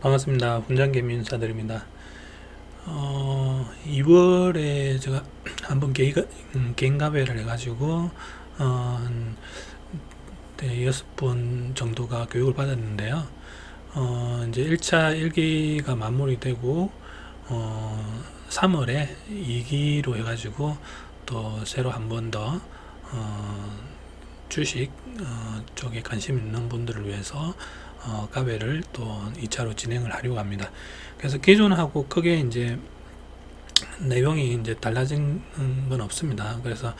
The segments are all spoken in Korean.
반갑습니다. 훈장개미 인사드립니다. 어, 2월에 제가 한번 개인, 음, 개인가배를 해가지고, 어, 한 네, 여섯 번 정도가 교육을 받았는데요. 어, 이제 1차 1기가 마무리되고, 어, 3월에 2기로 해가지고 또 새로 한 번 더, 어, 주식 어, 쪽에 관심 있는 분들을 위해서 어, 가베를 또 2차로 진행을 하려고 합니다. 그래서 기존하고 크게 이제 내용이 이제 달라진 건 없습니다. 그래서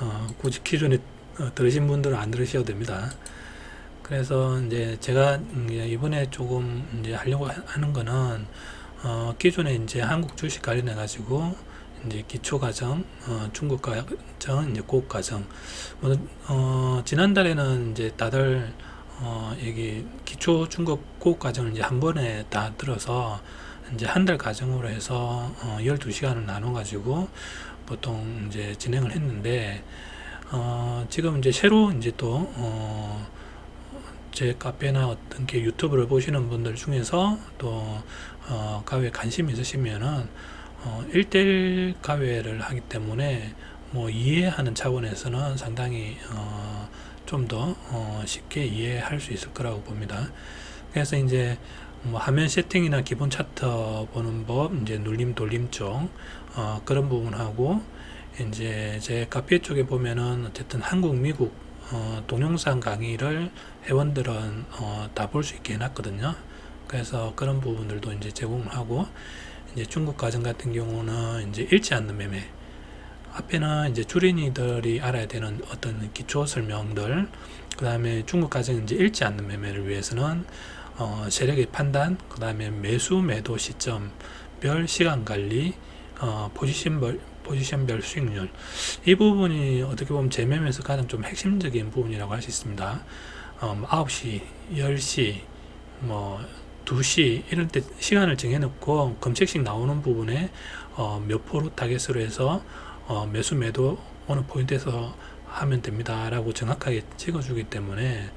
어, 굳이 기존에 어, 들으신 분들은 안 들으셔도 됩니다. 그래서 이제 제가 이제 이번에 조금 이제 하려고 하- 하는 거는 어, 기존에 이제 한국 주식 관련해 가지고 이제 기초 과정, 어, 중국 과정, 이제 고급 과정. 뭐, 어, 지난달에는 이제 다들 어, 여기 기초 중급 고급 과정을 이제 한 번에 다 들어서 이제 한 달 과정으로 해서 어, 12시간을 나눠 가지고 보통 이제 진행을 했는데 어, 지금 이제 새로 이제 또 어, 제 카페나 어떤 게 유튜브를 보시는 분들 중에서 또 어, 가외 관심 있으시면은 어, 1대1 가외를 하기 때문에 뭐 이해하는 차원에서는 상당히 어, 좀더 어, 쉽게 이해할 수 있을 거라고 봅니다. 그래서 이제 뭐 화면 세팅이나 기본 차트 보는 법, 이제 눌림 돌림 쪽 어, 그런 부분하고 이제 제 카페 쪽에 보면은 어쨌든 한국, 미국 어, 동영상 강의를 회원들은 어, 다 볼 수 있게 해놨거든요. 그래서 그런 부분들도 이제 제공을 하고 이제 중국 과정 같은 경우는 이제 읽지 않는 매매 앞에는 이제 주린이들이 알아야 되는 어떤 기초 설명들 그 다음에 중국 과정 이제 읽지 않는 매매를 위해서는 어, 세력의 판단 그 다음에 매수 매도 시점 별 시간 관리 어, 포지션별 포지션별 수익률 이 부분이 어떻게 보면 제 매매에서 가장 좀 핵심적인 부분이라고 할 수 있습니다. 어, 뭐 9시, 10시, 뭐 2시 이런 때 시간을 정해놓고 검색식 나오는 부분에 어, 몇 프로 타겟으로 해서 어, 매수 매도 어느 포인트에서 하면 됩니다 라고 정확하게 찍어주기 때문에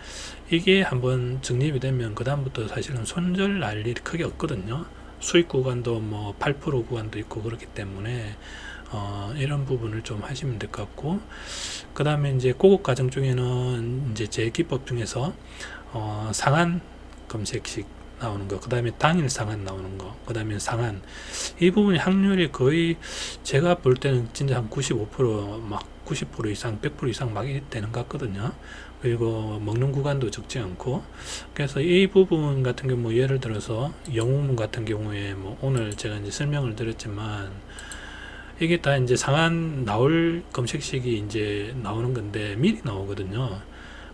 이게 한번 정립이 되면 그 다음부터 사실은 손절 날 일이 크게 없거든요. 수익 구간도 뭐 8% 구간도 있고 그렇기 때문에 어, 이런 부분을 좀 하시면 될 것 같고 그 다음에 이제 고급 과정 중에는 이제 제 기법 중에서 어, 상한 검색식 나오는 거, 그 다음에 당일 상한 나오는 거, 그 다음에 상한 이 부분이 확률이 거의 제가 볼 때는 진짜 한 95%막 90% 이상, 100% 이상 막 되는 것 같거든요. 그리고 먹는 구간도 적지 않고 그래서 이 부분 같은 경우 뭐 예를 들어서 영웅문 같은 경우에 뭐 오늘 제가 이제 설명을 드렸지만 이게 다 이제 상한 나올 검색식이 이제 나오는 건데 미리 나오거든요.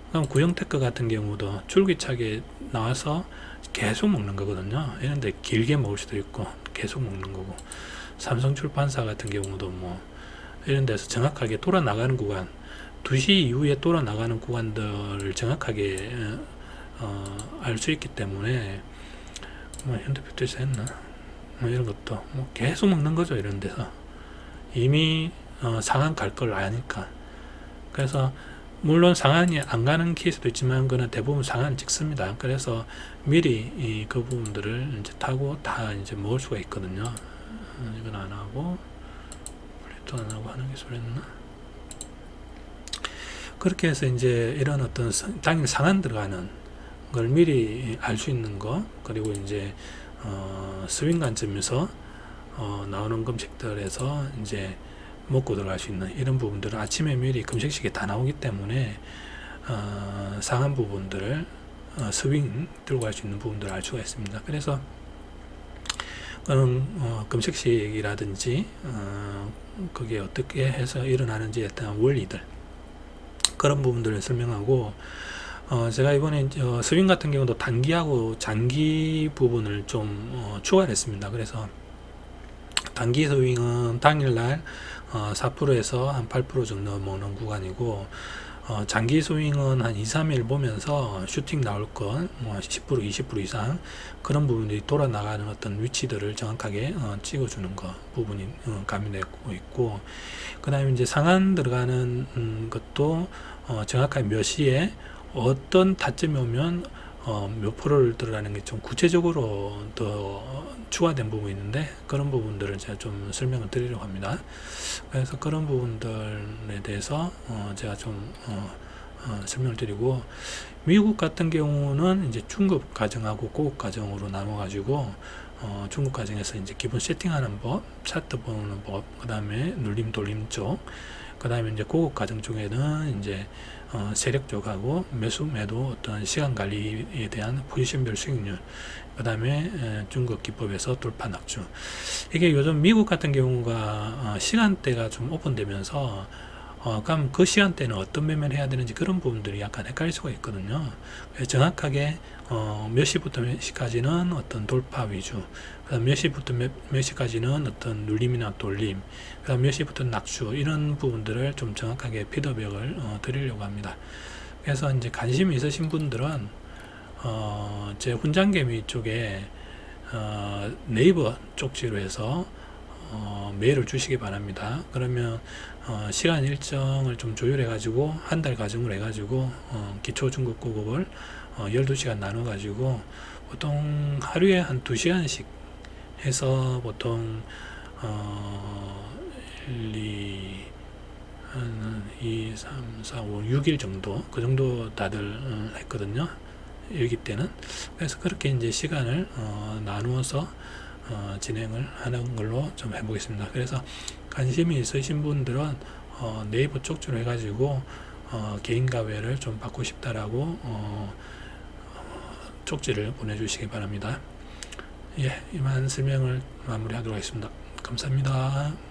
그럼 구형테크 같은 경우도 줄기차게 나와서 계속 먹는 거거든요. 이런데 길게 먹을 수도 있고 계속 먹는 거고. 삼성 출판사 같은 경우도 뭐 이런 데서 정확하게 돌아 나가는 구간 2시 이후에 돌아 나가는 구간들을 정확하게 어, 알 수 있기 때문에 뭐 현대표트에서 했나? 뭐 이런 것도 뭐 계속 먹는 거죠 이런 데서. 이미 어, 상한 갈 걸 아니까. 그래서 물론 상한이 안 가는 케이스도 있지만 그는 대부분 상한 찍습니다. 그래서 미리 이그 부분들을 이제 타고 다 이제 먹을 수가 있거든요. 어, 이건 안 하고 플레이트 안 하고 하는 게 소리였나? 그렇게 해서 이제 이런 어떤 상- 당일 상한 들어가는 걸 미리 알 수 있는 거 그리고 이제 어, 스윙 관점에서 어, 나오는 검색들에서 이제 먹고 들어갈 수 있는 이런 부분들은 아침에 미리 검색식에 다 나오기 때문에 어, 상한 부분들을 어, 스윙 들고 갈 수 있는 부분들을 알 수가 있습니다. 그래서 그런 어, 검색식이라든지 어, 그게 어떻게 해서 일어나는지에 대한 원리들 그런 부분들을 설명하고 어, 제가 이번에 저 스윙 같은 경우도 단기하고 장기 부분을 좀 어, 추가를 했습니다. 그래서 단기 스윙은 당일날 어, 4%에서 한 8% 정도 먹는 구간이고 어, 장기 스윙은 한 2, 3일 보면서 슈팅 나올 건, 뭐 10%, 20% 이상 그런 부분들이 돌아 나가는 어떤 위치들을 정확하게 어, 찍어주는 거 부분이 어, 가미되고 있고, 그 다음에 이제 상한 들어가는 음, 것도 어, 정확하게 몇 시에 어떤 타점이 오면 어, 몇 프로를 들어라는 게 좀 구체적으로 더 추가된 부분이 있는데 그런 부분들을 제가 좀 설명을 드리려고 합니다. 그래서 그런 부분들에 대해서 어, 제가 좀 어, 어, 설명을 드리고 미국 같은 경우는 이제 중급 과정하고 고급 과정으로 나눠 가지고 어, 중급 과정에서 이제 기본 세팅하는 법, 차트 보는 법, 그 다음에 눌림 돌림 쪽, 그 다음에 이제 고급 과정 쪽에는 이제 어, 세력 쪽하고 매수 매도 어떤 시간 관리에 대한 포지션별 수익률, 그 다음에 중급 기법에서 돌파 낙주. 이게 요즘 미국 같은 경우가 어, 시간대가 좀 오픈되면서 어, 그럼 그 시간대는 어떤 매매를 해야 되는지 그런 부분들이 약간 헷갈릴 수가 있거든요. 정확하게 어, 몇 시부터 몇 시까지는 어떤 돌파 위주, 그다음 몇 시부터 몇, 몇 시까지는 어떤 눌림이나 돌림, 그다음 몇 시부터 낙주 이런 부분들을 좀 정확하게 피드백을 어, 드리려고 합니다. 그래서 이제 관심이 있으신 분들은 어, 제 훈장개미 쪽에 어, 네이버 쪽지로 해서 어, 메일을 주시기 바랍니다. 그러면 어, 시간 일정을 좀 조율해 가지고 한달 과정을 해 가지고 어, 기초 중급 고급을 어, 12시간 나눠 가지고 보통 하루에 한 2시간씩 해서 보통 어, 1, 2, 한 2, 3, 4, 5, 6일 정도 그 정도 다들 어, 했거든요. 일기 때는 그래서 그렇게 이제 시간을 어, 나누어서 어, 진행을 하는 걸로 좀 해보겠습니다. 그래서 관심이 있으신 분들은 어, 네이버 쪽지로 해가지고 어, 개인 가외를 좀 받고 싶다라고 어, 쪽지를 보내주시기 바랍니다. 예, 이만 설명을 마무리하도록 하겠습니다. 감사합니다.